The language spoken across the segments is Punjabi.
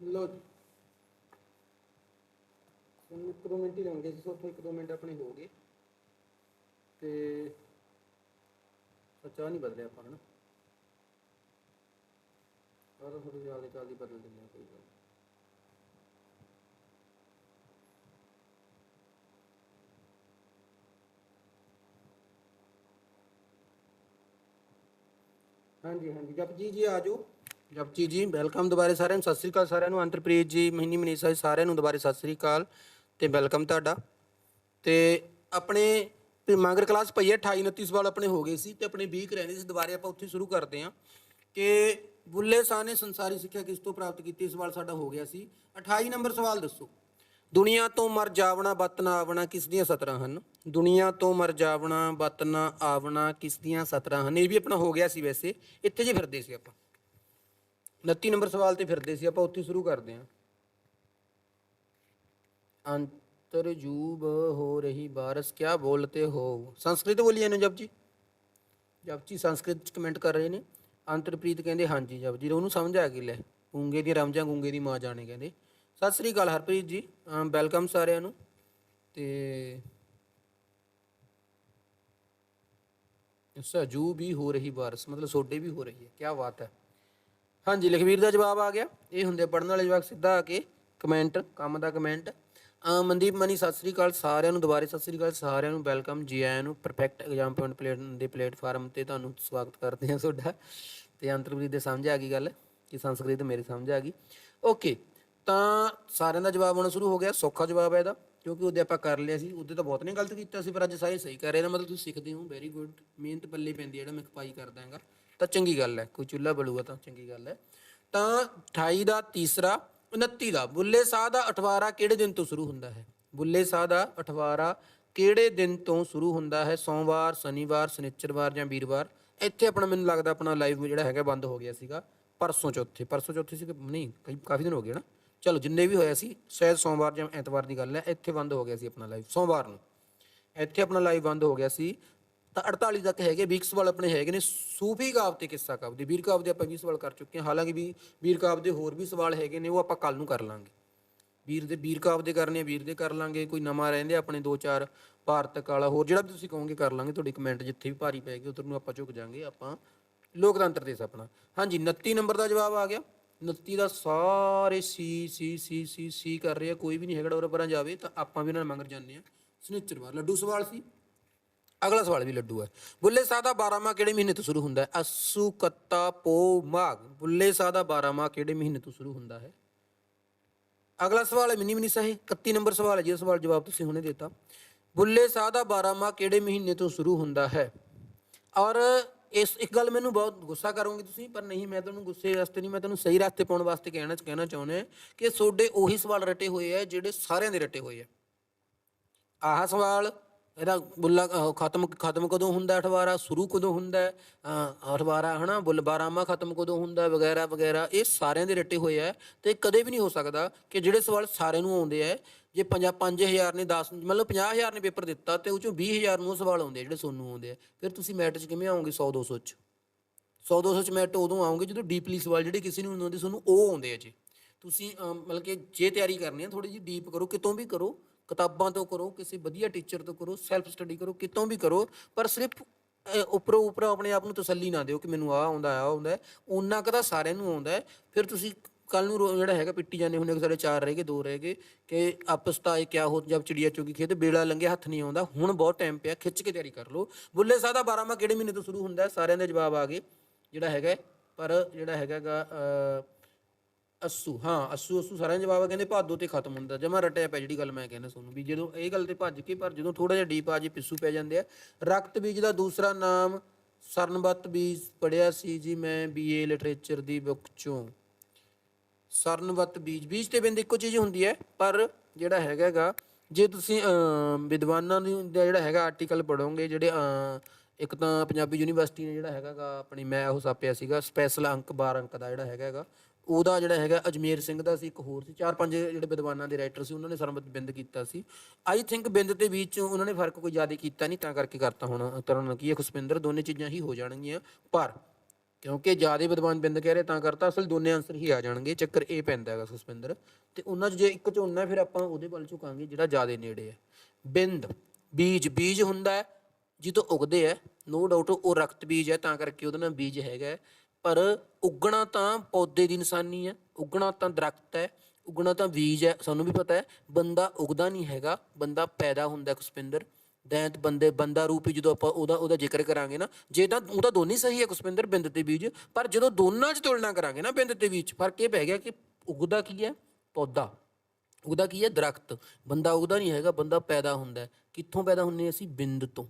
ਲੋ ਜੀ। ਹੁਣ ਇੱਕ ਦੋ ਮਿੰਟ ਹੀ ਲਾਉਂਗੇ ਸੀ ਉੱਥੋਂ ਇੱਕ ਦੋ ਮਿੰਟ ਆਪਣੇ ਹੋ ਗਏ ਤੇ ਸੱਚਾ ਨਹੀਂ ਬਦਲਿਆ ਆਪਾਂ, ਹਨਾ? ਆਹ ਤਾਂ ਥੋੜੀ ਜ਼ਿਆਦਾ ਚੱਲਦੀ ਬਦਲ ਦਿੰਦੇ ਆ ਕੋਈ ਗੱਲ ਹਾਂਜੀ ਹਾਂਜੀ। ਜਪਜੀ ਜੀ ਆਜੋ ਜਪਜੀ ਜੀ ਵੈਲਕਮ ਦੁਬਾਰੇ ਸਾਰਿਆਂ ਨੂੰ। ਸਤਿ ਸ੍ਰੀ ਅਕਾਲ ਸਾਰਿਆਂ ਨੂੰ। ਅੰਤਰਪ੍ਰੀਤ ਜੀ ਮਹਿਨੀ ਮਨੀਸ਼ਾ ਜੀ, ਸਾਰਿਆਂ ਨੂੰ ਦੁਬਾਰੇ ਸਤਿ ਸ੍ਰੀ ਅਕਾਲ ਤੇ ਵੈਲਕਮ ਤੁਹਾਡਾ। ਤੇ ਆਪਣੇ ਮਗਰ ਕਲਾਸ ਪਈ ਹੈ 28 29 ਸਵਾਲ ਆਪਣੇ ਹੋ ਗਏ ਸੀ ਤੇ ਆਪਣੇ 20 ਕੁ ਰਹਿੰਦੇ ਸੀ। ਦੁਬਾਰੇ ਆਪਾਂ ਉੱਥੇ ਸ਼ੁਰੂ ਕਰਦੇ ਹਾਂ ਕਿ ਬੁੱਲੇ ਸ਼ਾਹ ਨੇ ਸੰਸਾਰੀ ਸਿੱਖਿਆ ਕਿਸ ਤੋਂ ਪ੍ਰਾਪਤ ਕੀਤੀ? ਸਵਾਲ ਸਾਡਾ ਹੋ ਗਿਆ ਸੀ। 28 ਨੰਬਰ ਸਵਾਲ ਦੱਸੋ। ਦੁਨੀਆ ਤੋਂ ਮਰ ਜਾਵਣਾ ਬਤ ਨਾ ਆਵਣਾ ਕਿਸ ਦੀਆਂ ਸਤਰਾਂ ਹਨ? ਦੁਨੀਆ ਤੋਂ ਮਰ ਜਾਵਣਾ ਬਤ ਆਵਣਾ ਕਿਸ ਦੀਆਂ ਸਤਰਾਂ ਹਨ? ਇਹ ਵੀ ਆਪਣਾ ਹੋ ਗਿਆ ਸੀ ਵੈਸੇ। ਇੱਥੇ ਜੇ ਫਿਰਦੇ ਸੀ ਆਪਾਂ। 29 ਨੰਬਰ ਸਵਾਲ ਤੇ ਫਿਰਦੇ ਸੀ ਆਪਾਂ, ਉੱਥੇ ਸ਼ੁਰੂ ਕਰਦੇ ਹਾਂ। ਅੰਤਰਜੂਬ ਹੋ ਰਹੀ ਬਾਰਸ, ਕਿਆ ਬੋਲਤੇ ਹੋ? ਸੰਸਕ੍ਰਿਤ ਬੋਲੀ ਇਹਨੂੰ ਜਪਜੀ? ਜਪਜੀ ਸੰਸਕ੍ਰਿਤ 'ਚ ਕਮੈਂਟ ਕਰ ਰਹੇ ਨੇ। ਅੰਤਰਪ੍ਰੀਤ ਕਹਿੰਦੇ, ਹਾਂਜੀ ਜਪਜੀ ਉਹਨੂੰ ਸਮਝ ਆ ਗਈ, ਲੈ। ਗੁੰਗੇ ਦੀ ਰਮਜਾਂ ਗੁੰਗੇ ਦੀ ਮਾਂ ਜਾਣੇ ਕਹਿੰਦੇ। ਸਤਿ ਸ੍ਰੀ ਅਕਾਲ ਹਰਪ੍ਰੀਤ ਜੀ ਵੈਲਕਮ ਸਾਰਿਆਂ ਨੂੰ ਤੇ ਸਜੂ ਵੀ ਹੋ ਰਹੀ ਬਾਰਿਸ਼, ਮਤਲਬ ਸੋਡੇ ਵੀ ਹੋ ਰਹੀ ਹੈ ਕੀ ਬਾਤ ਹੈ। ਹਾਂਜੀ, ਲਖਵੀਰ ਦਾ ਜਵਾਬ ਆ ਗਿਆ, ਇਹ ਹੁੰਦੇ ਪੜਨ ਵਾਲੇ ਜਵਾਬ ਸਿੱਧਾ ਆ ਕੇ ਕਮੈਂਟ ਕੰਮ ਦਾ ਕਮੈਂਟ ਮਨਦੀਪ ਮਨੀ, ਸਤਿ ਸ੍ਰੀ ਅਕਾਲ ਸਾਰਿਆਂ ਨੂੰ, ਦੁਬਾਰੇ ਸਤਿ ਸ੍ਰੀ ਅਕਾਲ ਸਾਰਿਆਂ ਨੂੰ, ਵੈਲਕਮ ਜੀ ਆਇਆਂ ਨੂੰ ਪਰਫੈਕਟ ਐਗਜ਼ਾਮ ਪੁਆਇੰਟ ਪਲੇਟ ਦੇ ਪਲੇਟਫਾਰਮ ਤੇ ਤੁਹਾਨੂੰ ਸਵਾਗਤ ਕਰਦੇ ਹਾਂ ਤੁਹਾਡਾ। ਤੇ ਅੰਤਰਪ੍ਰੀਤ ਦੇ ਸਮਝ ਆ ਗਈ ਗੱਲ, ਕਿ ਸੰਸਕ੍ਰਿਤ ਮੇਰੀ ਸਮਝ ਆ ਗਈ। ਓਕੇ ਤਾਂ ਸਾਰਿਆਂ ਦਾ ਜਵਾਬ ਆਉਣਾ ਸ਼ੁਰੂ ਹੋ ਗਿਆ, ਸੌਖਾ ਜਵਾਬ ਹੈ ਇਹਦਾ, ਕਿਉਂਕਿ ਉਹਦੇ ਆਪਾਂ ਕਰ ਲਿਆ ਸੀ, ਉਹਦੇ ਤਾਂ ਬਹੁਤ ਨੇ ਗਲਤ ਕੀਤਾ ਸੀ, ਪਰ ਅੱਜ ਸਾਰੇ ਸਹੀ ਕਰ ਰਹੇ ਨੇ, ਮਤਲਬ ਤੁਸੀਂ ਸਿੱਖਦੇ ਹੋ ਵੈਰੀ ਗੁੱਡ ਮਿਹਨਤ ਪੱਲੇ ਪੈਂਦੀ ਹੈ ਜਿਹੜਾ ਮੈਂ ਖਪਾਈ ਕਰਦਾ ਹੈਗਾ, ਤਾਂ ਚੰਗੀ ਗੱਲ ਹੈ, ਕੋਈ ਚੁੱਲ੍ਹਾ ਬਲੂਗਾ ਤਾਂ ਚੰਗੀ ਗੱਲ ਹੈ। ਤਾਂ 28 ਦਾ ਤੀਸਰਾ 29 ਦਾ, ਬੁੱਲੇ ਸਾਹ ਦਾ ਅਠਵਾਰਾ ਕਿਹੜੇ ਦਿਨ ਤੋਂ ਸ਼ੁਰੂ ਹੁੰਦਾ ਹੈ? ਬੁੱਲੇ ਸਾਹ ਦਾ ਅਠਵਾਰਾ ਕਿਹੜੇ ਦਿਨ ਤੋਂ ਸ਼ੁਰੂ ਹੁੰਦਾ ਹੈ? ਸੋਮਵਾਰ, ਸ਼ਨੀਵਾਰ, ਸ਼ਨੀਚਰਵਾਰ ਜਾਂ ਵੀਰਵਾਰ? ਇੱਥੇ ਆਪਣਾ ਮੈਨੂੰ ਲੱਗਦਾ ਆਪਣਾ ਲਾਈਵ ਜਿਹੜਾ ਹੈਗਾ ਬੰਦ ਹੋ ਗਿਆ ਸੀਗਾ, ਪਰਸੋਂ ਚੌਥੇ ਪਰਸੋਂ ਚੌਥੇ ਸੀ ਕਿ ਨਹੀਂ, ਕਈ ਕਾਫੀ ਦਿਨ ਹੋ ਗਏ ਨਾ। ਚਲੋ, ਜਿੰਨੇ ਵੀ ਹੋਇਆ ਸੀ, ਸ਼ਾਇਦ ਸੋਮਵਾਰ ਜਾਂ ਐਤਵਾਰ ਦੀ ਗੱਲ ਹੈ, ਇੱਥੇ ਬੰਦ ਹੋ ਗਿਆ ਸੀ ਆਪਣਾ ਲਾਈਵ ਸੋਮਵਾਰ ਨੂੰ। ਇੱਥੇ ਆਪਣਾ ਲਾਈਵ ਬੰਦ ਹੋ ਗਿਆ ਸੀ। ਤਾਂ 48 ਤੱਕ ਹੈਗੇ 20 ਸਵਾਲ ਆਪਣੇ ਹੈਗੇ ਨੇ, ਸੂਫੀ ਕਾਵ ਤੇ ਕਿੱਸਾ ਕਾਵ ਦੇ, ਵੀਰ ਕਾਵ ਦੇ ਆਪਾਂ 20 ਸਵਾਲ ਕਰ ਚੁੱਕੇ ਹਾਂ। ਹਾਲਾਂਕਿ ਵੀ ਵੀਰ ਕਾਵ ਦੇ ਹੋਰ ਵੀ ਸਵਾਲ ਹੈਗੇ ਨੇ, ਉਹ ਆਪਾਂ ਕੱਲ ਨੂੰ ਕਰ ਲਾਂਗੇ। ਵੀਰ ਦੇ, ਵੀਰ ਕਾਵ ਦੇ ਕਰਨੇ ਵੀਰ ਦੇ ਕਰ ਲਾਂਗੇ, ਕੋਈ ਨਵਾਂ ਰਹਿੰਦੇ ਆਪਣੇ ਦੋ ਚਾਰ ਭਾਰਤਕ ਵਾਲਾ, ਹੋਰ ਜਿਹੜਾ ਵੀ ਤੁਸੀਂ ਕਹੋਗੇ ਕਰ ਲਾਂਗੇ, ਤੁਹਾਡੀ ਕਮੈਂਟ ਜਿੱਥੇ ਵੀ ਭਾਰੀ ਪੈ ਗਈ, ਉਧਰ ਨੂੰ ਆਪਾਂ ਝੁਕ ਜਾਾਂਗੇ, ਆਪਾਂ ਲੋਕਤੰਤਰ ਦੇ ਸਪਨਾ ਹਾਂਜੀ 29 ਨੰਬਰ ਦਾ ਜਵਾਬ ਆ ਗਿਆ। 29 ਦਾ ਸਾਰੇ ਸੀ ਸੀ ਸੀ ਸੀ ਸੀ ਕਰ ਰਹੇ ਆ, ਕੋਈ ਵੀ ਨਹੀਂ ਹੈਗਾ ਔਰ ਪਰਾਂ ਜਾਵੇ, ਤਾਂ ਆਪਾਂ ਵੀ ਉਹਨਾਂ ਨਾਲ ਮੰਗਰ ਜਾਂਦੇ ਆ। ਸਨਿਚਰਵਾਰ ਲੱਡੂ ਸਵਾਲ ਸੀ। ਅਗਲਾ ਸਵਾਲ ਵੀ ਲੱਡੂ ਹੈ। ਬੁੱਲੇ ਸਾਹ ਦਾ 12ਵਾਂ ਕਿਹੜੇ ਮਹੀਨੇ ਤੋਂ ਸ਼ੁਰੂ ਹੁੰਦਾ ਹੈ? ਅਸੂ, ਕੱਤਾ ਪੋ ਮਾਘ। ਬੁੱਲੇ ਸਾਹ ਦਾ 12ਵਾਂ ਕਿਹੜੇ ਮਹੀਨੇ ਤੋਂ ਸ਼ੁਰੂ ਹੁੰਦਾ ਹੈ? ਅਗਲਾ ਸਵਾਲ ਹੈ, ਮਿਨੀ ਮਿਨੀ ਸਾਹੀ। 31 ਨੰਬਰ ਸਵਾਲ ਹੈ ਜਿਹਦਾ ਸਵਾਲ ਜਵਾਬ ਤੁਸੀਂ ਹੁਣੇ ਦਿੱਤਾ। ਬੁੱਲੇ ਸਾਹ ਦਾ 12ਵਾਂ ਕਿਹੜੇ ਮਹੀਨੇ ਤੋਂ ਸ਼ੁਰੂ ਹੁੰਦਾ ਹੈ? ਔਰ ਇਸ, ਇੱਕ ਗੱਲ ਮੈਨੂੰ ਬਹੁਤ ਗੁੱਸਾ ਕਰੋਗੇ ਤੁਸੀਂ, ਪਰ ਨਹੀਂ, ਮੈਂ ਤੁਹਾਨੂੰ ਗੁੱਸੇ ਵਾਸਤੇ ਨਹੀਂ, ਮੈਂ ਤੁਹਾਨੂੰ ਸਹੀ ਰਸਤੇ ਪਾਉਣ ਵਾਸਤੇ ਕਹਿਣਾ ਕਹਿਣਾ ਚਾਹੁੰਦਾ ਕਿ ਤੁਹਾਡੇ ਉਹੀ ਸਵਾਲ ਰਟੇ ਹੋਏ ਆ, ਜਿਹੜੇ ਸਾਰਿਆਂ ਦੇ ਰਟੇ ਹੋਏ ਆ। ਆਹ ਸਵਾਲ ਇਹਦਾ ਬੁੱਲਾ ਅਹ ਖਤਮ ਖਤਮ ਕਦੋਂ ਹੁੰਦਾ ਅਠਵਾਰਾ? ਸ਼ੁਰੂ ਕਦੋਂ ਹੁੰਦਾ? ਹੈ? ਅਹ ਅਠਵਾਰਾ ਹਨਾ? ਬੁੱਲ ਬਾਰਾਮਾ ਖਤਮ ਕਦੋਂ ਹੁੰਦਾ? ਹੈ, ਵਗੈਰਾ ਵਗੈਰਾ। ਇਹ ਸਾਰਿਆਂ ਦੇ ਰੱਟੇ ਹੋਏ ਆ ਤੇ ਕਦੇ ਵੀ ਨਹੀਂ ਹੋ ਸਕਦਾ ਕਿ ਜਿਹੜੇ ਸਵਾਲ ਸਾਰਿਆਂ ਨੂੰ ਆਉਂਦੇ ਆ ਜੇ 5 5000 ਨੇ 10 ਮਤਲਬ 50000 ਨੇ ਪੇਪਰ ਦਿੱਤਾ ਤੇ ਉਹ ਚੋਂ 20000 ਨੂੰ ਉਹ ਸਵਾਲ ਆਉਂਦੇ ਆ ਜਿਹੜੇ ਤੁਹਾਨੂੰ ਆਉਂਦੇ ਆ। ਫਿਰ ਤੁਸੀਂ ਮੈਟ 'ਚ ਕਿਵੇਂ ਆਓਗੇ 100 200 'ਚ? 100 200 ਚ ਮੈਟ ਉਦੋਂ ਆਉਂਗੇ ਜਦੋਂ ਡੀਪਲੀ ਸਵਾਲ ਜਿਹੜੇ ਕਿਸੇ ਨੂੰ ਨਹੀਂ ਆਉਂਦੇ ਤੁਹਾਨੂੰ ਉਹ ਆਉਂਦੇ ਆ ਜੀ। ਤੁਸੀਂ ਅਮ, ਮਤਲਬ ਕਿ ਜੇ ਤਿਆਰੀ ਕਰਨੀ ਹੈ ਥੋੜੀ ਜਿਹੀ ਡੀਪ ਕਰੋ ਕਿਤੋਂ ਵੀ ਕਰੋ ਕਿਤਾਬਾਂ ਤੋਂ ਕਰੋ, ਕਿਸੇ ਵਧੀਆ ਟੀਚਰ ਤੋਂ ਕਰੋ ਸੈਲਫ ਸਟੱਡੀ ਕਰੋ, ਕਿਤੋਂ ਵੀ ਕਰੋ, ਪਰ ਸਿਰਫ ਉੱਪਰੋਂ ਉੱਪਰੋਂ ਆਪਣੇ ਆਪ ਨੂੰ ਤਸੱਲੀ ਨਾ ਦਿਓ ਕਿ ਮੈਨੂੰ ਆਹ ਆਉਂਦਾ ਆ ਆਉਂਦਾ ਉਹਨਾਂ ਕਦਾ ਸਾਰਿਆਂ ਨੂੰ ਆਉਂਦਾ ਫਿਰ ਤੁਸੀਂ ਕੱਲ ਨੂੰ ਰੋ- ਜਿਹੜਾ ਹੈਗਾ ਪਿੱਟੀ ਜਾਂਦੇ ਹੁੰਦੇ ਕਿ ਸਾਡੇ ਚਾਰ ਰਹਿ ਗਏ, ਦੋ ਰਹਿ ਗਏ, ਕਿ ਆਪਸ ਤਾਂ ਇਹ ਕਿਆ ਹੋ ਜਬ ਚਿੜੀਆ ਚੋਗੀ ਖੇਤ ਬੇੜਾ ਲੰਘੇ, ਹੱਥ ਨਹੀਂ ਆਉਂਦਾ। ਹੁਣ ਬਹੁਤ ਟਾਈਮ ਪਿਆ, ਖਿੱਚ ਕੇ ਤਿਆਰੀ ਕਰ ਲਓ। ਬੁੱਲੇ ਸਾਹਿਬ ਦਾ 12ਵਾਂ ਕਿਹੜੇ ਮਹੀਨੇ ਤੋਂ ਸ਼ੁਰੂ ਹੁੰਦਾ ਸਾਰਿਆਂ ਦੇ ਜਵਾਬ ਆ ਗਏ। ਜਿਹੜਾ ਹੈਗਾ ਪਰ ਜਿਹੜਾ ਹੈਗਾਗਾ ਅਸੂ ਹਾਂ ਅਸੂ ਅਸੂ ਸਾਰਿਆਂ ਦਾ ਜਵਾਬ ਆ ਕਹਿੰਦੇ ਭਾਦੋ ਤੇ ਖਤਮ ਹੁੰਦਾ ਜਮਾ ਰਟਿਆ ਪਿਆ ਜਿਹੜੀ ਗੱਲ ਮੈਂ ਕਹਿੰਦਾ ਤੁਹਾਨੂੰ ਵੀ ਜਦੋਂ ਇਹ ਗੱਲ ਤੇ ਭੱਜ ਕੇ ਪਰ ਜਦੋਂ ਥੋੜਾ ਜਿਹਾ ਡੀਪ ਆ ਜੇ ਪਿੱਸੂ ਪੈ ਜਾਂਦੇ ਆ ਰਕਤ ਬੀਜ ਦਾ ਦੂਸਰਾ ਨਾਮ ਸਰਨਬੱਤ ਬੀਜ ਪੜਿਆ ਸੀ ਜੀ ਮੈਂ ਬੀਏ ਲਿਟਰੇਚਰ ਦੀ ਬੁੱਕ ਚੋਂ। ਸਰਨਵਤ ਬੀਜ ਬੀਜ ਤੇ ਬਿੰਦ ਇੱਕੋ ਚੀਜ਼ ਹੁੰਦੀ ਹੈ ਪਰ ਜਿਹੜਾ ਹੈਗਾਗਾ ਜੇ ਤੁਸੀਂ ਅਮ, ਵਿਦਵਾਨਾਂ ਨੂੰ ਦਾ ਜਿਹੜਾ ਹੈਗਾ ਆਰਟੀਕਲ ਪੜੋਗੇ ਜਿਹੜੇ ਇੱਕ ਤਾਂ ਪੰਜਾਬੀ ਯੂਨੀਵਰਸਿਟੀ ਨੇ ਜਿਹੜਾ ਹੈਗਾਗਾ ਆਪਣੀ ਮੈਂ ਉਹ ਛਾਪਿਆ ਸੀਗਾ ਸਪੈਸ਼ਲ ਅੰਕ 12 ਅੰਕ ਦਾ ਜਿਹੜਾ ਹੈਗਾਗਾ ਉਹਦਾ ਜਿਹੜਾ ਹੈਗਾ ਅਜਮੇਰ ਸਿੰਘ ਦਾ ਸੀ, ਇੱਕ ਹੋਰ ਸੀ, ਚਾਰ ਪੰਜ ਜਿਹੜੇ ਵਿਦਵਾਨਾਂ ਦੇ ਰਾਈਟਰ ਸੀ, ਉਹਨਾਂ ਨੇ ਸਰਮਤ ਬਿੰਦ ਕੀਤਾ ਸੀ। ਆਈ ਥਿੰਕ ਬਿੰਦ ਤੇ ਵਿੱਚ ਉਹਨਾਂ ਨੇ ਫ਼ਰਕ ਕੋਈ ਜ਼ਿਆਦਾ ਕੀਤਾ ਨਹੀਂ, ਤਾਂ ਕਰਕੇ ਕਰਤਾ ਹੁਣ, ਤਰਨ ਕੀ ਹੈ, ਖੁਸ਼ਪਿੰਦਰ, ਦੋਨੇ ਚੀਜ਼ਾਂ ਹੀ ਹੋ ਜਾਣਗੀਆਂ, ਪਰ ਕਿਉਂਕਿ ਜ਼ਿਆਦਾ ਵਿਦਵਾਨ ਬਿੰਦ ਕਹਿ ਰਹੇ, ਤਾਂ ਕਰਤਾ ਅਸਲ ਦੋਨੇ ਆਨਸਰ ਹੀ ਆ ਜਾਣਗੇ, ਚੱਕਰ ਇਹ ਪੈਂਦਾ ਹੈਗਾ ਸੁਸਪਿੰਦਰ ਤੇ ਉਹਨਾਂ 'ਚ ਜੇ ਇੱਕ ਚੁਣਨਾ ਫਿਰ ਆਪਾਂ ਉਹਦੇ ਵੱਲ ਝੁਕਾਂਗੇ, ਜਿਹੜਾ ਜ਼ਿਆਦਾ ਨੇੜੇ ਹੈ। ਬਿੰਦ, ਬੀਜ ਬੀਜ ਹੁੰਦਾ ਹੈ, ਜਿੱਦੋਂ ਉਗਦੇ ਹੈ ਨੋ ਡਾਊਟ ਉਹ ਰਕਤ ਬੀਜ ਹੈ, ਤਾਂ ਕਰਕੇ ਉਹਦਾ ਨਾਮ ਬੀਜ ਹੈਗਾ ਹੈ। ਪਰ ਉੱਗਣਾ ਤਾਂ ਪੌਦੇ ਦੀ ਨਿਸ਼ਾਨੀ ਹੈ, ਉੱਗਣਾ ਤਾਂ ਦਰਖਤ ਹੈ, ਉੱਗਣਾ ਤਾਂ ਬੀਜ ਹੈ, ਸਾਨੂੰ ਵੀ ਪਤਾ ਹੈ, ਬੰਦਾ ਉਗਦਾ ਨਹੀਂ ਹੈਗਾ, ਬੰਦਾ ਪੈਦਾ ਹੁੰਦਾ ਕੁਸਪਿੰਦਰ। ਦੈਂਤ ਬੰਦੇ, ਬੰਦਾ ਰੂਪੀ ਜਦੋਂ ਆਪਾਂ ਉਹਦਾ ਉਹਦਾ ਜ਼ਿਕਰ ਕਰਾਂਗੇ ਨਾ, ਜੇ ਤਾਂ ਉਹਦਾ ਦੋਨੇ ਸਹੀ ਹੈ ਕੁਸਪਿੰਦਰ, ਬਿੰਦ ਤੇ ਬੀਜ, ਪਰ ਜਦੋਂ ਦੋਨਾਂ 'ਚ ਤੁਲਨਾ ਕਰਾਂਗੇ ਨਾ ਬਿੰਦ ਤੇ ਬੀਜ ਫ਼ਰਕ ਇਹ ਪੈ ਗਿਆ ਕਿ ਉਗਦਾ ਕੀ ਹੈ? ਪੌਦਾ। ਉਹਦਾ ਕੀ ਹੈ? ਦਰਖਤ। ਬੰਦਾ ਉਹਦਾ ਨਹੀਂ ਹੈਗਾ, ਬੰਦਾ ਪੈਦਾ ਹੁੰਦਾ ਕਿੱਥੋਂ ਪੈਦਾ ਹੁੰਨੇ ਅਸੀਂ? ਬਿੰਦ ਤੋਂ।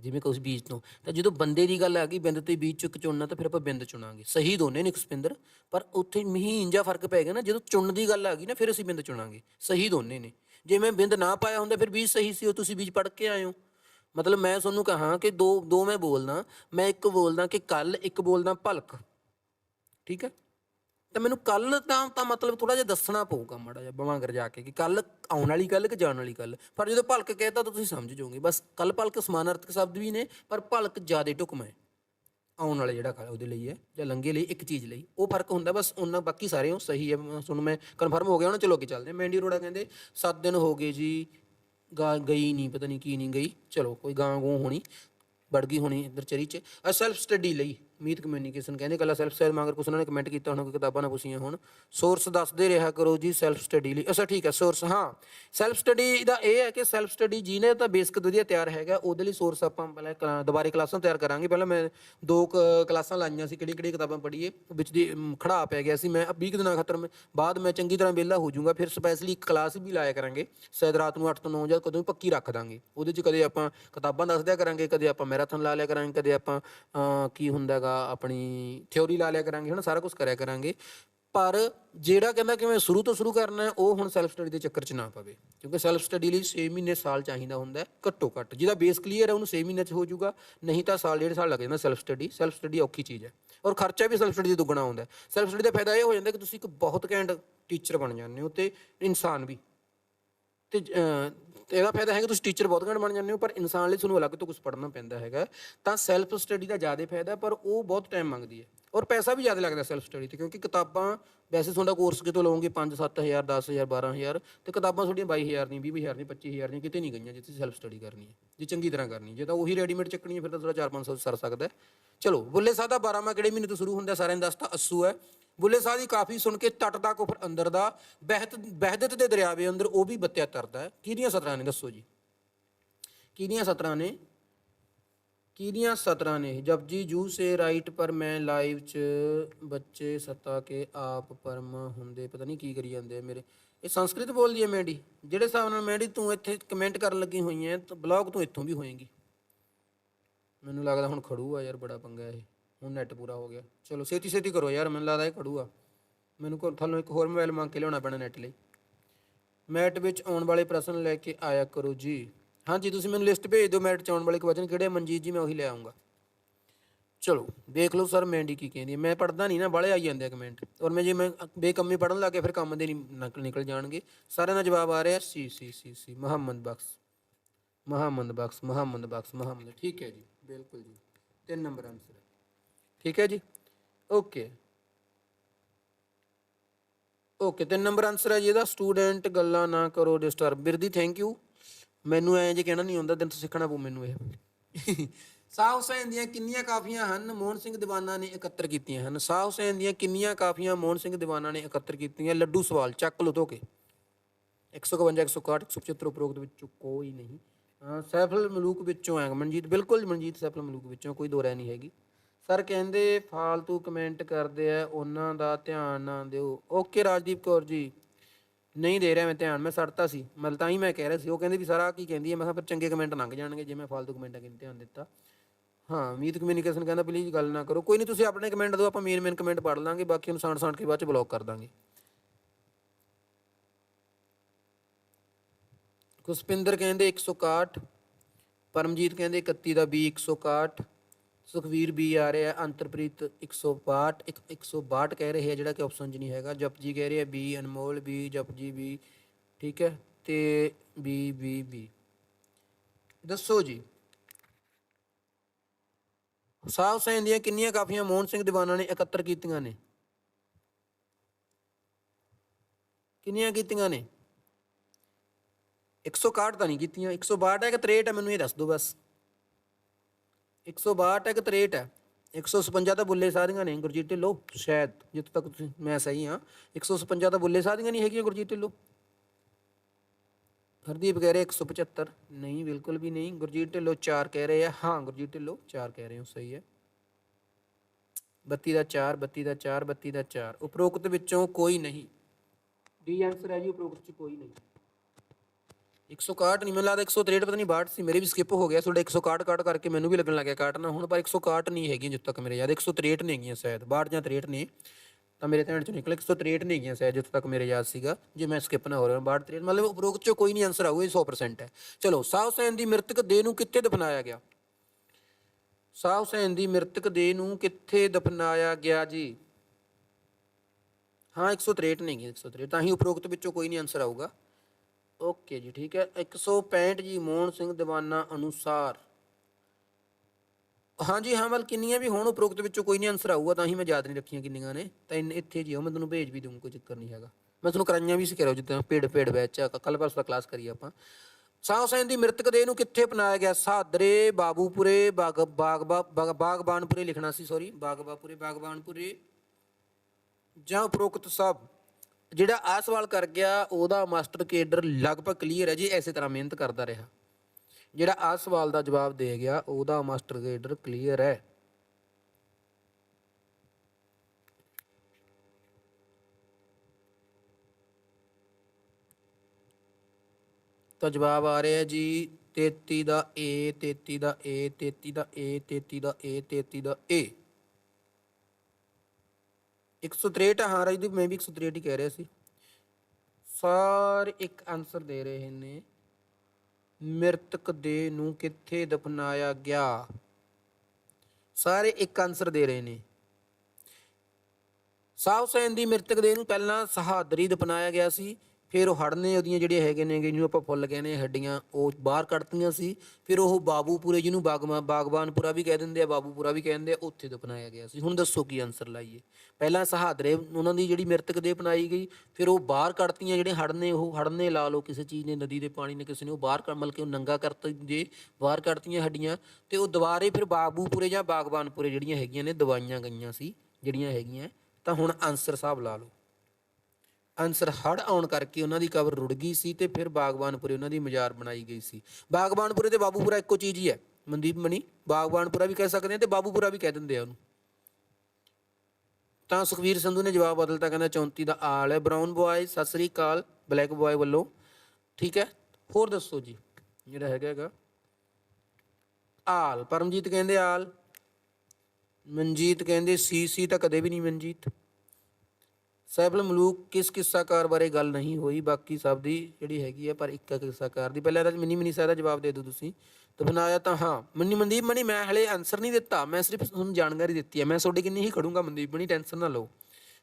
ਜਿਵੇਂ ਕਿ ਉਸ ਬੀਜ ਤੋਂ। ਤਾਂ ਜਦੋਂ ਬੰਦੇ ਦੀ ਗੱਲ ਆ ਗਈ, ਬਿੰਦ ਤੇ ਬੀਜ ਚੋਂ ਇੱਕ ਚੁਣਨਾ, ਤਾਂ ਫਿਰ ਆਪਾਂ ਬਿੰਦ ਚੁਣਾਂਗੇ। ਸਹੀ ਦੋਨੇ ਨੇ ਖੁਸ਼ਪਿੰਦਰ, ਪਰ ਉੱਥੇ ਮਹੀਨ ਜਿਹਾ ਫ਼ਰਕ ਪੈ ਗਿਆ ਨਾ, ਜਦੋਂ ਚੁਣਨ ਦੀ ਗੱਲ ਆ ਗਈ ਨਾ, ਫਿਰ ਅਸੀਂ ਬਿੰਦ ਚੁਣਾਂਗੇ। ਸਹੀ ਦੋਨੇ ਨੇ। ਜੇ ਮੈਂ ਬਿੰਦ ਨਾ ਪਾਇਆ ਹੁੰਦਾ, ਫਿਰ ਬੀਜ ਸਹੀ ਸੀ, ਉਹ ਤੁਸੀਂ ਬੀਜ ਪੜ ਕੇ ਆਏ ਹੋ। ਮਤਲਬ ਮੈਂ ਤੁਹਾਨੂੰ ਕਹਾਂ ਕਿ ਦੋ ਦੋ ਮੈਂ ਬੋਲਦਾ, ਮੈਂ ਇੱਕ ਬੋਲਦਾ ਕਿ ਕੱਲ ਇੱਕ ਬੋਲਦਾ ਭਲਕ। ਠੀਕ ਹੈ ਤਾਂ ਮੈਨੂੰ ਕੱਲ ਤਾਂ ਤਾਂ ਮਤਲਬ ਥੋੜਾ ਜਿਹਾ ਦੱਸਣਾ ਪਊਗਾ ਮਾੜਾ ਜਿਹਾ ਬਵਾਂਗਰ ਜਾ ਕੇ ਕਿ ਕੱਲ ਆਉਣ ਵਾਲੀ ਗੱਲ ਕਿ ਜਾਣ ਵਾਲੀ ਗੱਲ। ਪਰ ਜਦੋਂ ਭਲਕ ਕਹਿਤਾ ਤਾਂ ਤੁਸੀਂ ਸਮਝ ਜਾਓਗੇ। ਬਸ ਕੱਲ ਭਲਕ ਸਮਾਨਾਰਥਕ ਸ਼ਬਦ ਵੀ ਨੇ, ਪਰ ਭਲਕ ਜ਼ਿਆਦਾ ਢੁਕਵਾਂ ਹੈ। ਆਉਣ ਵਾਲੇ ਜਿਹੜਾ ਉਹਦੇ ਲਈ ਹੈ, ਜਾਂ ਲੰਗੇ ਲਈ, ਇੱਕ ਚੀਜ਼ ਲਈ। ਉਹ ਫ਼ਰਕ ਹੁੰਦਾ, ਬਸ ਉਹਨਾਂ ਬਾਕੀ ਸਾਰੇ ਉਹ ਸਹੀ ਹੈ। ਤੁਹਾਨੂੰ ਮੈਂ ਕਨਫਰਮ ਹੋ ਗਿਆ ਹੁਣ, ਚਲੋ ਅੱਗੇ ਚੱਲਦੇ ਹਾਂ। ਮੈਂਡੀ ਰੋੜਾ ਕਹਿੰਦੇ 7 ਦਿਨ ਹੋ ਗਏ ਜੀ, ਗਾ, ਗਈ ਨਹੀਂ, ਪਤਾ ਨਹੀਂ ਕੀ ਨਹੀਂ ਗਈ। ਚਲੋ, ਕੋਈ ਗਾਂ ਗੂੰ ਹੋਣੀ, ਵੜ ਗਈ ਹੋਣੀ ਇੱਧਰ ਚਰੀ ਚ। ਸੈਲਫ ਸਟੱਡੀ ਲਈ। ਮੀਤ ਕਮਿਊਨੀਕੇਸ਼ਨ ਕਹਿੰਦੇ ਕੱਲਾ ਸੈਲਫ ਸਟੱਡੀ ਮੰਗਰ ਕੁਛ ਉਹਨਾਂ ਨੇ ਕਮੈਂਟ ਕੀਤਾ ਹੋਣਾ ਕੋਈ ਕਿਤਾਬਾਂ ਨਾ ਪੁੱਛੀਆਂ ਹੋਣ ਸੋਰਸ ਦੱਸਦੇ ਰਿਹਾ ਕਰੋ ਜੀ ਸੈਲਫ ਸਟੱਡੀ ਲਈ ਅੱਛਾ ਠੀਕ ਹੈ ਸੋਰਸ ਹਾਂ ਸੈਲਫ ਸਟੱਡੀ ਦਾ ਇਹ ਹੈ ਕਿ ਸੈਲਫ ਸਟੱਡੀ ਜਿਹਨੇ ਤਾਂ ਬੇਸਿਕ ਵਧੀਆ ਤਿਆਰ ਹੈਗਾ ਉਹਦੇ ਲਈ ਸੋਰਸ ਆਪਾਂ ਪਹਿਲਾਂ ਕਲਾ- ਦੁਬਾਰੇ ਕਲਾਸਾਂ ਤਿਆਰ ਕਰਾਂਗੇ ਪਹਿਲਾਂ ਮੈਂ ਦੋ ਕੁ ਕਲਾਸਾਂ ਲਾਈਆਂ ਸੀ ਕਿਹੜੀ ਕਿਹੜੀ ਕਿਤਾਬਾਂ ਪੜ੍ਹੀਏ ਵਿੱਚ ਦੀ ਅਮ, ਖੜਾ ਪੈ ਗਿਆ ਸੀ ਮੈਂ 20 ਕੁ ਦਿਨਾਂ ਖਾਤਰ ਮੈਂ ਬਾਅਦ ਮੈਂ ਚੰਗੀ ਤਰ੍ਹਾਂ ਵਿਹਲਾ ਹੋ ਜਾਊਂਗਾ ਫਿਰ ਸਪੈਸ਼ਲੀ ਇੱਕ ਕਲਾਸ ਵੀ ਲਾਇਆ ਕਰਾਂਗੇ ਸ਼ਾਇਦ ਰਾਤ ਨੂੰ 8 ਤੋਂ 9 ਜਾਂ ਕਦੋਂ ਵੀ ਪੱਕੀ ਰੱਖ ਦਾਂਗੇ ਉਹਦੇ 'ਚ ਕਦੇ ਆਪਾਂ ਕਿਤਾਬਾਂ ਦੱਸ ਦਿਆ ਕਰਾਂਗੇ ਕਦੇ ਆਪਾਂ ਮੈਰਾਥਨ ਲਾ ਲਿਆ ਕਰਾਂਗੇ ਕਦੇ ਆਪਾਂ ਅਹ, ਕੀ ਹੁੰਦਾਗਾ ਆਪਣੀ ਥਿਉਰੀ ਲਾ ਲਿਆ ਕਰਾਂਗੇ, ਹਨਾ, ਸਾਰਾ ਕੁਝ ਕਰਿਆ ਕਰਾਂਗੇ। ਪਰ ਜਿਹੜਾ ਕਹਿੰਦਾ ਕਿ ਮੈਂ ਸ਼ੁਰੂ ਤੋਂ ਸ਼ੁਰੂ ਕਰਨਾ ਹੈ, ਉਹ ਹੁਣ ਸੈਲਫ ਸਟੱਡੀ ਦੇ ਚੱਕਰ 'ਚ ਨਾ ਪਵੇ। ਕਿਉਂਕਿ ਸੈਲਫ ਸਟੱਡੀ ਲਈ 6 ਮਹੀਨੇ ਸਾਲ ਚਾਹੀਦਾ ਹੁੰਦਾ ਘੱਟੋ ਘੱਟ। ਜਿਹਦਾ ਬੇਸ ਕਲੀਅਰ ਹੈ, ਉਹਨੂੰ 6 ਮਹੀਨੇ 'ਚ ਹੋ ਜਾਊਗਾ, ਨਹੀਂ ਤਾਂ ਸਾਲ, ਡੇਢ ਸਾਲ ਲੱਗ ਜਾਂਦਾ ਸੈਲਫ ਸਟੱਡੀ ਸੈਲਫ ਸਟੱਡੀ ਔਖੀ ਚੀਜ਼ ਹੈ। ਔਰ ਖਰਚਾ ਵੀ ਸੈਲਫ ਸਟੱਡੀ ਦਾ ਦੁੱਗਣਾ ਹੁੰਦਾ ਸੈਲਫ ਸਟੱਡੀ ਦਾ ਫਾਇਦਾ ਇਹ ਹੋ ਜਾਂਦਾ ਕਿ ਤੁਸੀਂ ਇੱਕ ਬਹੁਤ ਘੈਂਟ ਟੀਚਰ ਬਣ ਜਾਂਦੇ ਹੋ ਤੇ ਇਨਸਾਨ ਵੀ। ਤੇ ਅਹ, ਇਹਦਾ ਫਾਇਦਾ ਹੈਗਾ ਤੁਸੀਂ ਟੀਚਰ ਬਹੁਤ ਘੱਟ ਬਣ ਜਾਂਦੇ ਹੋ ਪਰ ਇਨਸਾਨ ਲਈ ਤੁਹਾਨੂੰ ਅਲੱਗ ਤੋਂ ਕੁਝ ਪੜ੍ਹਨਾ ਪੈਂਦਾ ਹੈਗਾ। ਤਾਂ ਸੈਲਫ ਸਟੱਡੀ ਦਾ ਜ਼ਿਆਦਾ ਫਾਇਦਾ ਪਰ ਉਹ ਬਹੁਤ ਟਾਈਮ ਮੰਗਦੀ ਹੈ। ਔਰ ਪੈਸਾ ਵੀ ਜ਼ਿਆਦਾ ਲੱਗਦਾ ਸੈਲਫ ਸਟੱਡੀ ਤੇ ਕਿਉਂਕਿ ਕਿਤਾਬਾਂ ਵੈਸੇ ਤੁਹਾਡਾ ਕੋਰਸ ਕਿਤੋਂ ਲਓਗੇ 5 7000 10000 12000 ਤੇ ਕਿਤਾਬਾਂ ਤੁਹਾਡੀਆਂ 22000 ਦੀਆਂ 20000 ਦੀਆਂ 25000 ਦੀਆਂ ਕਿਤੇ ਨਹੀਂ ਗਈਆਂ ਜੇ ਤੁਸੀਂ ਸੈਲਫ ਸਟੱਡੀ ਕਰਨੀ ਹੈ ਜੇ ਚੰਗੀ ਤਰ੍ਹਾਂ ਕਰਨੀ ਹੈ। ਜੇ ਤਾਂ ਉਹੀ ਰੈਡੀਮੇਡ ਚੱਕਣੀ ਹੈ ਫਿਰ ਤਾਂ ਥੋੜਾ 4-500 ਸਰ ਸਕਦਾ ਹੈ। ਚਲੋ ਬੁੱਲੇ ਸਾਹਿਬ ਦਾ 12ਵਾਂ ਕਿਹੜੇ ਮਹੀਨੇ ਤੋਂ ਸ਼ੁਰੂ ਹੁੰਦਾ ਸਾਰਿਆਂ ਨੇ ਦੱਸਤਾ ਅੱਸੂ ਹੈ। ਬੁੱਲੇ ਸਾਹਿਬ ਦੀ ਕਾਫੀ ਸੁਣ ਕੇ ਤਟ ਦਾ ਕੁਫਰ ਅੰਦਰ ਦਾ ਬਹਿਤ, ਬਹਿਦਤ ਦੇ ਦਰਿਆਵੇ ਅੰਦਰ ਉਹ ਵੀ ਬੱਤਿਆ ਤਰਦਾ ਹੈ। ਕਿਹਦੀਆਂ ਸਤਰਾਂ ਨੇ ਦੱਸੋ ਜੀ? ਕਿਹਦੀਆਂ ਸਤਰਾਂ ਨੇ? ਕਿਹਦੀਆਂ ਸਤਰਾਂ ਨੇ? ਜਪਜੀ ਜੂ ਸੇ ਰਾਈਟ ਪਰ ਮੈਂ ਲਾਈਵ ਚ ਬੱਚੇ ਸਤਾ ਕੇ ਆਪ ਪਰਮ ਹੁੰਦੇ। ਪਤਾ ਨਹੀਂ ਕੀ ਕਰੀ ਜਾਂਦੇ ਮੇਰੇ। ਇਹ ਸੰਸਕ੍ਰਿਤ ਬੋਲਦੀ ਹੈ ਮੈਂਡੀ ਜਿਹੜੇ ਹਿਸਾਬ ਨਾਲ ਮੈਂਡੀ ਤੂੰ ਇੱਥੇ ਕਮੈਂਟ ਕਰਨ ਲੱਗੀ ਹੋਈ ਹੈ, ਤਾਂ ਬਲੌਗ ਤੂੰ ਇੱਥੋਂ ਵੀ ਹੋਏਗੀ। ਮੈਨੂੰ ਲੱਗਦਾ ਹੁਣ ਖੜੂ ਆ ਯਾਰ, ਬੜਾ ਪੰਗਾ ਇਹ। ਹੁਣ ਨੈਟ ਪੂਰਾ ਹੋ ਗਿਆ। ਚਲੋ, ਛੇਤੀ ਛੇਤੀ ਕਰੋ ਯਾਰ, ਮੈਨੂੰ ਲੱਗਦਾ ਇਹ ਖੜੂ ਮੈਨੂੰ ਕੋ ਤੁਹਾਨੂੰ ਇੱਕ ਹੋਰ ਮੋਬਾਈਲ ਮੰਗ ਕੇ ਲਿਆਉਣਾ ਪੈਣਾ ਨੈਟ ਲਈ। ਮੈਟ ਵਿੱਚ ਆਉਣ ਵਾਲੇ ਪ੍ਰਸ਼ਨ ਲੈ ਕੇ ਆਇਆ ਕਰੋ ਜੀ। ਹਾਂਜੀ, ਤੁਸੀਂ ਮੈਨੂੰ ਲਿਸਟ ਭੇਜ ਦਿਓ ਮੈਟ ਚ ਆਉਣ ਵਾਲੇ ਕੁਐਸਚਨ ਕਿਹੜੇ ਮਨਜੀਤ ਜੀ, ਮੈਂ ਉਹੀ ਲੈ ਆਉਂਗਾ ਚਲੋ, ਦੇਖ ਲਓ ਸਰ ਮੈਂਡੀ ਕੀ ਕਹਿੰਦੀ ਹੈ। ਮੈਂ ਪੜਦਾ ਨਹੀਂ ਨਾ ਬਾਲੇ ਆਈ ਜਾਂਦੇ ਆ ਕਮੈਂਟ ਔਰ ਮੈਂ ਜੇ ਮੈਂ ਬੇਕੰਮੀ ਪੜਨ ਲੱਗੇ ਫਿਰ ਕੰਮ ਦੇ ਨਹੀਂ ਨਿਕਲ ਨਿਕਲ ਜਾਣਗੇ। ਸਾਰਿਆਂ ਦਾ ਜਵਾਬ ਆ ਰਿਹਾ ਸੀ ਸੀ ਸੀ ਸੀ। ਮੁਹੰਮਦ ਬਖਸ਼। ਮੁਹੰਮਦ ਬਖਸ਼ ਮੁਹੰਮਦ ਬਖਸ਼, ਮੁਹੰਮਦ। ਠੀਕ ਹੈ ਜੀ, ਬਿਲਕੁਲ ਜੀ। ਤਿੰਨ ਨੰਬਰ ਆਨਸਰ ਹੈ। ਠੀਕ ਹੈ ਜੀ? ਓਕੇ ਓਕੇ ਤਿੰਨ ਨੰਬਰ ਆਨਸਰ ਹੈ ਜੀ ਇਹਦਾ। ਸਟੂਡੈਂਟ ਗੱਲਾਂ ਨਾ ਕਰੋ ਡਿਸਟਰਬ ਬਿਰਦੀ ਥੈਂਕ ਯੂ ਮੈਨੂੰ ਐਂ ਜੇ ਕਹਿਣਾ ਨਹੀਂ ਆਉਂਦਾ, ਦਿਨ ਤੋਂ ਸਿੱਖਣਾ ਪਊ ਮੈਨੂੰ ਇਹ। ਸਾਹ ਹੁਸੈਨ ਦੀਆਂ ਕਿੰਨੀਆਂ ਕਾਫੀਆਂ ਹਨ? ਮੋਹਨ ਸਿੰਘ ਦੀਵਾਨਾ ਨੇ ਇਕੱਤਰ ਕੀਤੀਆਂ ਹਨ। ਸਾਹ ਹੁਸੈਨ ਦੀਆਂ ਕਿੰਨੀਆਂ ਕਾਫੀਆਂ ਮੋਹਨ ਸਿੰਘ ਦੀਵਾਨਾ ਨੇ ਇਕੱਤਰ ਕੀਤੀਆਂ? ਲੱਡੂ ਸਵਾਲ, ਚੱਕ ਲੋ ਧੋ ਕੇ 151 161 175 ਉਪਰੋਕਤ ਵਿੱਚੋਂ ਕੋਈ ਨਹੀਂ। ਸੈਫਲ ਮਲੂਕ ਵਿੱਚੋਂ ਹੈ ਮਨਜੀਤ ਬਿਲਕੁਲ ਮਨਜੀਤ ਸੈਫਲ ਮਲੂਕ ਵਿੱਚੋਂ ਕੋਈ ਦੋ ਰਾਏ ਨਹੀਂ ਹੈਗੀ। ਸਰ ਕਹਿੰਦੇ ਫਾਲਤੂ ਕਮੈਂਟ ਕਰਦੇ ਆ, ਉਹਨਾਂ ਦਾ ਧਿਆਨ ਨਾ ਦਿਓ। ਓਕੇ ਰਾਜਦੀਪ ਕੌਰ ਜੀ, ਨਹੀਂ ਦੇ ਰਿਹਾ ਮੈਂ ਧਿਆਨ, ਮੈਂ ਸੜਤਾ ਸੀ। ਮਤਲਬ ਤਾਂ ਹੀ ਮੈਂ ਕਹਿ ਰਿਹਾ ਸੀ। ਉਹ ਕਹਿੰਦੇ ਵੀ ਸਾਰਾ ਕੀ ਕਹਿੰਦੀ ਹੈ ਮੈਂ ਕਿਹਾ ਫਿਰ ਚੰਗੇ ਕਮੈਂਟ ਲੰਘ ਜਾਣਗੇ ਜੇ ਮੈਂ ਫਾਲਤੂ ਕਮੈਂਟਾਂ ਕਿੰਨ ਧਿਆਨ ਦਿੱਤਾ। ਹਾਂ, ਮੀਤ ਕਮਿਊਨੀਕੇਸ਼ਨ ਕਹਿੰਦਾ ਪਲੀਜ਼ ਗੱਲ ਨਾ ਕਰੋ। ਕੋਈ ਨਹੀਂ ਤੁਸੀਂ ਆਪਣੇ ਕਮੈਂਟ ਦਿਓ, ਆਪਾਂ ਮੇਨ ਮੇਨ ਕਮੈਂਟ ਪੜ੍ਹ ਲਾਂਗੇ, ਬਾਕੀ ਨੂੰ ਸਾਂਟ ਸਾਂਟ ਕੇ ਬਾਅਦ ਚ ਬਲੌਕ ਕਰ ਦਾਂਗੇ। ਕੁਸਪਿੰਦਰ ਕਹਿੰਦੇ 161 ਪਰਮਜੀਤ ਕਹਿੰਦੇ 31 ਦਾ B 161 ਸੁਖਵੀਰ ਬੀ ਆ ਰਿਹਾ ਹੈ, ਅੰਤਰਪ੍ਰੀਤ 162 ਇੱਕ 162 ਕਹਿ ਰਹੇ ਆ ਜਿਹੜਾ ਕਿ ਆਪਸ਼ਨ 'ਚ ਨਹੀਂ ਹੈਗਾ। ਜਪਜੀ ਕਹਿ ਰਹੇ ਆ ਬੀ ਅਨਮੋਲ ਬੀ ਜਪਜੀ ਬੀ ਠੀਕ ਹੈ ਤੇ ਬੀ ਬੀ ਬੀ। ਦੱਸੋ ਜੀ। ਸਾਹ ਹੁਸੈਨ ਦੀਆਂ ਕਿੰਨੀਆਂ ਕਾਫੀਆਂ ਮੋਹਨ ਸਿੰਘ ਦੀਵਾਨਾ ਨੇ ਇਕੱਤਰ ਕੀਤੀਆਂ ਨੇ? ਕਿੰਨੀਆਂ ਕੀਤੀਆਂ ਨੇ? 161 ਤਾਂ ਨਹੀਂ ਕੀਤੀਆਂ 162 ਹੈ ਕਿ 63 ਹੈ? ਮੈਨੂੰ ਇਹ ਦੱਸ ਦਿਓ ਬਸ। 162 ਹੈ ਕਿ 63 ਹੈ? 156 ਤਾਂ ਬੁੱਲੇ ਸਾਧੀਆਂ ਨੇ ਗੁਰਜੀਤ ਢਿੱਲੋਂ, ਸ਼ਾਇਦ, ਜਿੱਥੋਂ ਤੱਕ ਤੁਸੀਂ, ਮੈਂ ਸਹੀ ਹਾਂ। 156 ਤਾਂ ਬੁੱਲੇ ਸਾਧੀਆਂ ਨਹੀਂ ਹੈਗੀਆਂ ਗੁਰਜੀਤ ਢਿੱਲੋਂ। ਹਰਦੀਪ ਕਹਿ ਰਹੇ 175 ਨਹੀਂ, ਬਿਲਕੁਲ ਵੀ ਨਹੀਂ। ਗੁਰਜੀਤ ਢਿੱਲੋਂ 4 ਕਹਿ ਰਹੇ ਆ। ਹਾਂ, ਗੁਰਜੀਤ ਢਿੱਲੋਂ 4 ਕਹਿ ਰਹੇ ਹੋ, ਸਹੀ ਹੈ। 32 ਦਾ 4 32 ਦਾ 4 32 ਦਾ 4 ਉਪਰੋਕਤ ਵਿੱਚੋਂ ਕੋਈ ਨਹੀਂ। ਡੀ ਆਨਸਰ ਹੈ ਜੀ, ਉਪਰੋਕਤ ਚ ਕੋਈ ਨਹੀਂ। 161 ਨਹੀਂ, ਮੈਨੂੰ ਲੱਗਦਾ 163 ਪਤਾ ਨਹੀਂ 62 ਸੀ, ਮੇਰੇ ਵੀ ਸਕਿਪ ਹੋ ਗਿਆ, ਤੁਹਾਡੇ 161 ਕਾਟ ਕਰਕੇ ਮੈਨੂੰ ਵੀ ਲੱਗਣ ਲੱਗਿਆ ਕਾਟਣਾ ਹੁਣ ਪਰ 161 ਨਹੀਂ ਹੈਗੀਆਂ ਜਿੱਥੇ ਤੱਕ ਮੇਰੇ ਯਾਦ 163 ਨੇ ਹੈਗੀਆਂ ਸ਼ਾਇਦ 62 ਜਾਂ 63 ਨੇ, ਤਾਂ ਮੇਰੇ ਧਿਆਨ ਚੋਂ ਨਿਕਲ 163 ਨਹੀਂ ਹੈਗੀਆਂ ਸ਼ਾਇਦ ਜਿੱਥੇ ਤੱਕ ਮੇਰੇ ਯਾਦ ਸੀਗਾ, ਜੇ ਮੈਂ ਸਕਿਪ ਨਾ ਹੋ ਰਿਹਾ 62 63 ਮਤਲਬ ਉਪਰੋਕਤ ਚੋਂ ਕੋਈ ਨਹੀਂ ਆਨਸਰ ਆਊਗਾ, ਇਹ 100% ਹੈ। ਚਲੋ ਸਾਹ ਹੁਸੈਨ ਦੀ ਮ੍ਰਿਤਕ ਦੇਹ ਨੂੰ ਕਿੱਥੇ ਦਫਨਾਇਆ ਗਿਆ? ਸਾਹ ਹੁਸੈਨ ਦੀ ਮ੍ਰਿਤਕ ਦੇਹ ਨੂੰ ਕਿੱਥੇ ਦਫਨਾਇਆ ਗਿਆ ਜੀ? ਹਾਂ 163 ਨਹੀਂ ਹੈਗੀ 163 ਤਾਂ ਹੀ ਉਪਰੋਕਤ ਵਿੱਚੋਂ ਕੋਈ ਨਹੀਂ ਆਨਸਰ ਆਊਗਾ। ਓਕੇ ਜੀ, ਠੀਕ ਹੈ। 165 ਜੀ, ਮੋਹਨ ਸਿੰਘ ਦੀਵਾਨਾ ਅਨੁਸਾਰ। ਹਾਂਜੀ, ਹਾਂ ਮਲ ਕਿੰਨੀਆਂ ਵੀ ਹੋਣ, ਉਪਰੋਕਤ ਵਿੱਚੋਂ ਕੋਈ ਨਹੀਂ ਆਨਸਰ ਆਊਗਾ, ਤਾਂ ਹੀ ਮੈਂ ਯਾਦ ਨਹੀਂ ਰੱਖੀਆਂ ਕਿੰਨੀਆਂ ਨੇ। ਤਾਂ ਇੰਨ- ਇੱਥੇ ਜੀ ਉਹ ਮੈਂ ਤੁਹਾਨੂੰ ਭੇਜ ਵੀ ਦੂੰਗਾ ਕੋਈ ਚੱਕਰ ਨਹੀਂ ਹੈਗਾ। ਮੈਂ ਤੁਹਾਨੂੰ ਕਰਾਈਆਂ ਵੀ ਸੀ ਕਰਿਓ ਜਿੱਦਾਂ ਪੇੜ ਪੇੜ ਵਿੱਚ ਕੱਲ ਪਰਸੋਂ ਦਾ ਕਲਾਸ ਕਰੀ ਆਪਾਂ। ਸਾਹ ਹੁਸੈਨ ਦੀ ਮ੍ਰਿਤਕ ਦੇਹ ਨੂੰ ਕਿੱਥੇ ਅਪਣਾਇਆ ਗਿਆ? ਸਾਦਰੇ, ਬਾਬੂਪੁਰੇ, ਬਾਗ ਬਾਗਬਾ ਬਾਗ- ਬਾਗਬਾਨਪੁਰੇ ਲਿਖਣਾ ਸੀ ਸੌਰੀ ਬਾਗਬਾਪੁਰੇ ਬਾਗਬਾਨਪੁਰੇ, ਜਾਂ ਉਪਰੋਕਤ ਸਭ। ਜਿਹੜਾ ਆ ਸਵਾਲ ਕਰ ਗਿਆ, ਉਹਦਾ ਮਾਸਟਰ ਕੇਡਰ ਲਗਭਗ ਕਲੀਅਰ ਹੈ ਜੀ ਐਸੇ ਤਰ੍ਹਾਂ ਮਿਹਨਤ ਕਰਦਾ ਰਿਹਾ। ਜਿਹੜਾ ਆ ਸਵਾਲ ਦਾ ਜਵਾਬ ਦੇ ਗਿਆ, ਉਹਦਾ ਮਾਸਟਰ ਕੇਡਰ ਕਲੀਅਰ ਹੈ। ਤਾਂ ਜਵਾਬ ਆ ਰਿਹਾ ਜੀ 33 ਦਾ A 33 the A 33 the A 33 the A 33 the A 163 ਹਾਂ ਰਾਜਦੀਪ ਮੈਂ ਵੀ 163 ਹੀ ਕਹਿ ਰਿਹਾ ਸੀ। ਸਾਰੇ ਇੱਕ ਆਨਸਰ ਦੇ ਰਹੇ ਨੇ, ਮ੍ਰਿਤਕ ਦੇਹ ਨੂੰ ਕਿੱਥੇ ਦਫਨਾਇਆ ਗਿਆ? ਸਾਰੇ ਇੱਕ ਆਨਸਰ ਦੇ ਰਹੇ ਨੇ। ਸਾਹ ਹੁਸੈਨ ਦੀ ਮ੍ਰਿਤਕ ਦੇਹ ਨੂੰ ਪਹਿਲਾਂ ਸਹਾਦਰੀ ਦਫਨਾਇਆ ਗਿਆ ਸੀ। ਫਿਰ ਉਹ ਹੜਨੇ ਉਹਦੀਆਂ ਜਿਹੜੀਆਂ ਹੈਗੇ ਨੇ ਜਿਹਨੂੰ ਆਪਾਂ ਫੁੱਲ ਕਹਿੰਦੇ ਆ ਹੱਡੀਆਂ, ਉਹ ਬਾਹਰ ਕੱਢਤੀਆਂ ਸੀ। ਫਿਰ ਉਹ ਬਾਬੂਪੁਰੇ, ਜਿਹਨੂੰ ਬਾਗਮਾ ਬਾਗਬਾਨਪੁਰਾ ਵੀ ਕਹਿ ਦਿੰਦੇ ਆ, ਬਾਬੂਪੁਰਾ ਵੀ ਕਹਿੰਦੇ ਆ, ਉੱਥੇ ਦਫਨਾਇਆ ਗਿਆ ਸੀ। ਹੁਣ ਦੱਸੋ ਕੀ ਆਨਸਰ ਲਾਈਏ। ਪਹਿਲਾਂ ਸਹਾਦਰੇ ਉਹਨਾਂ ਦੀ ਜਿਹੜੀ ਮ੍ਰਿਤਕ ਦੇ ਬਣਾਈ ਗਈ, ਫਿਰ ਉਹ ਬਾਹਰ ਕੱਢਤੀਆਂ ਜਿਹੜੇ ਹੜਨੇ ਉਹ ਹੜਨੇ ਲਾ ਲਓ, ਕਿਸੇ ਚੀਜ਼ ਨੇ, ਨਦੀ ਦੇ ਪਾਣੀ ਨੇ, ਕਿਸੇ ਨੇ ਉਹ ਬਾਹਰ ਕੱਢ ਮਲ ਕੇ ਉਹ ਨੰਗਾ ਕਰਤ ਜੇ ਬਾਹਰ ਕੱਢਤੀਆਂ ਹੱਡੀਆਂ, ਤੇ ਉਹ ਦੁਬਾਰੇ ਫਿਰ ਬਾਬੂਪੁਰੇ ਜਾਂ ਬਾਗਬਾਨਪੁਰੇ ਜਿਹੜੀਆਂ ਹੈਗੀਆਂ ਨੇ, ਦਵਾਈਆਂ ਗਈਆਂ ਸੀ, ਜਿਹੜੀਆਂ ਹੈਗੀਆਂ, ਤਾਂ ਹੁਣ ਆਨਸਰ ਸਾਹਿਬ ਲਾ ਲਓ। ਆਨਸਰ ਹੜ ਆਉਣ ਕਰਕੇ ਉਹਨਾਂ ਦੀ ਕਬਰ ਰੁੜ ਗਈ ਸੀ ਤੇ ਫਿਰ ਬਾਗਬਾਨਪੁਰੇ ਉਹਨਾਂ ਦੀ ਮਜ਼ਾਰ ਬਣਾਈ ਗਈ ਸੀ। ਬਾਗਬਾਨਪੁਰੇ ਤੇ ਬਾਬੂਪੁਰਾ ਇੱਕੋ ਚੀਜ਼ ਹੀ ਹੈ। ਮਨਦੀਪ ਮਣੀ ਬਾਗਬਾਨਪੁਰਾ ਵੀ ਕਹਿ ਸਕਦੇ ਆ ਤੇ ਬਾਬੂਪੁਰਾ ਵੀ ਕਹਿ ਦਿੰਦੇ ਆ ਉਹਨੂੰ। ਤਾਂ ਸੁਖਵੀਰ ਸੰਧੂ ਨੇ ਜਵਾਬ ਬਦਲਤਾ ਕਹਿੰਦਾ 34 ਦਾ ਆਲ ਹੈ। ਬ੍ਰਾਊਨ ਬॉय ਸਤਿ ਸ੍ਰੀ ਅਕਾਲ, ਬਲੈਕ ਬॉय ਵੱਲੋਂ। ਠੀਕ ਹੈ? ਹੋਰ ਦੱਸੋ ਜੀ, ਜਿਹੜਾ ਹੈਗਾ ਹੈਗਾ। ਆਲ, ਪਰਮਜੀਤ ਕਹਿੰਦੇ ਆਲ, ਮਨਜੀਤ ਕਹਿੰਦੇ ਸੀ ਸੀ ਤਾਂ ਕਦੇ ਵੀ ਨਹੀਂ ਮਨਜੀਤ। ਸੈਫਲ ਮਲੂਕ ਕਿਸ ਕਿੱਸਾਕਾਰ ਬਾਰੇ ਗੱਲ ਨਹੀਂ ਹੋਈ, ਬਾਕੀ ਸਭ ਦੀ ਜਿਹੜੀ ਹੈਗੀ ਹੈ ਪਰ ਇੱਕ ਕਿੱਸਾਕਾਰ ਦੀ। ਪਹਿਲਾਂ ਤਾਂ ਮਿੰਨੀ ਮਿੰਨੀ ਸਾਹਿਬ ਦਾ ਜਵਾਬ ਦੇ ਦਿਓ ਤੁਸੀਂ। ਦਫਨਾਇਆ ਤਾਂ ਹਾਂ, ਮੰਨੀ ਮਨਦੀਪ ਮਣੀ, ਮੈਂ ਹਲੇ ਆਨਸਰ ਨਹੀਂ ਦਿੱਤਾ। ਮੈਂ ਸਿਰਫ ਤੁਹਾਨੂੰ ਜਾਣਕਾਰੀ ਦਿੱਤੀ ਹੈ ਮੈਂ ਤੁਹਾਡੇ ਕਿੰਨੀ ਹੀ ਖੜੂੰਗਾ ਮਨਦੀਪ ਮਣੀ ਟੈਨਸ਼ਨ ਨਾ ਲਓ।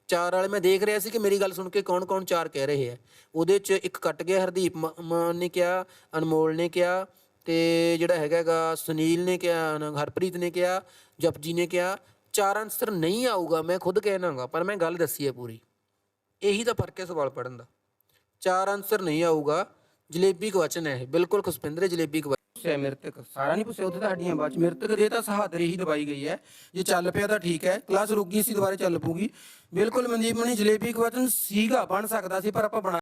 ਚਾਰ ਵਾਲੇ ਮੈਂ ਦੇਖ ਰਿਹਾ ਸੀ ਕਿ ਮੇਰੀ ਗੱਲ ਸੁਣ ਕੇ ਕੌਣ-ਕੌਣ ਚਾਰ ਕਹਿ ਰਹੇ ਆ। ਉਹਦੇ ਚ ਇੱਕ ਕੱਟ ਗਿਆ ਹਰਦੀਪ, ਮ- ਮਾਨ ਨੇ ਕਿਹਾ, ਅਨਮੋਲ ਨੇ ਕਿਹਾ, ਤੇ ਜਿਹੜਾ ਹੈਗਾ ਸੁਨੀਲ ਨੇ ਕਿਹਾ ਹਰਪ੍ਰੀਤ ਨੇ ਕਿਹਾ, ਜਪਜੀ ਨੇ ਕਿਹਾ। ਚਾਰ ਆਨਸਰ ਨਹੀਂ ਆਊਗਾ, ਮੈਂ ਖੁਦ ਕਹਿਣਾਗਾ, ਪਰ ਮੈਂ ਗੱਲ ਦੱਸੀ ਹੈ ਪੂਰੀ। ਇਹੀ ਤਾਂ ਫ਼ਰਕ ਹੈ ਸਵਾਲ ਪੜਨ ਦਾ। ਚਾਰ ਆਨਸਰ ਨਹੀਂ ਆਊਗਾ। ਜਲੇਬੀ ਕਵਚਨ ਹੈ ਇਹ। ਬਿਲਕੁਲ ਖੁਸ਼ਪਿੰਦਰ, ਜਲੇਬੀ ਕਵਚਨ ਹੈ ਮ੍ਰਿਤਕ ਸਾਰਾ ਨਹੀਂ ਪੁੱਛਿਆ, ਉੱਥੇ ਤਾਂ ਹੱਡੀਆਂ ਬਾਅਦ ਚ। ਮ੍ਰਿਤਕ ਦੇ ਤਾਂ ਸਹਾਦਰੀ ਹੀ ਦਵਾਈ ਗਈ ਹੈ। ਜੇ ਚੱਲ ਪਿਆ ਤਾਂ ਠੀਕ ਹੈ। ਕਲਾਸ ਰੁਕ ਗਈ ਸੀ, ਦੁਬਾਰਾ ਚੱਲ ਪੂਗੀ ਬਿਲਕੁਲ ਮਨਦੀਪ ਮਣੀ, ਜਲੇਬੀ ਕਵਚਨ ਸੀਗਾ, ਬਣ ਸਕਦਾ ਸੀ, ਪਰ ਆਪਾਂ ਬਣਾ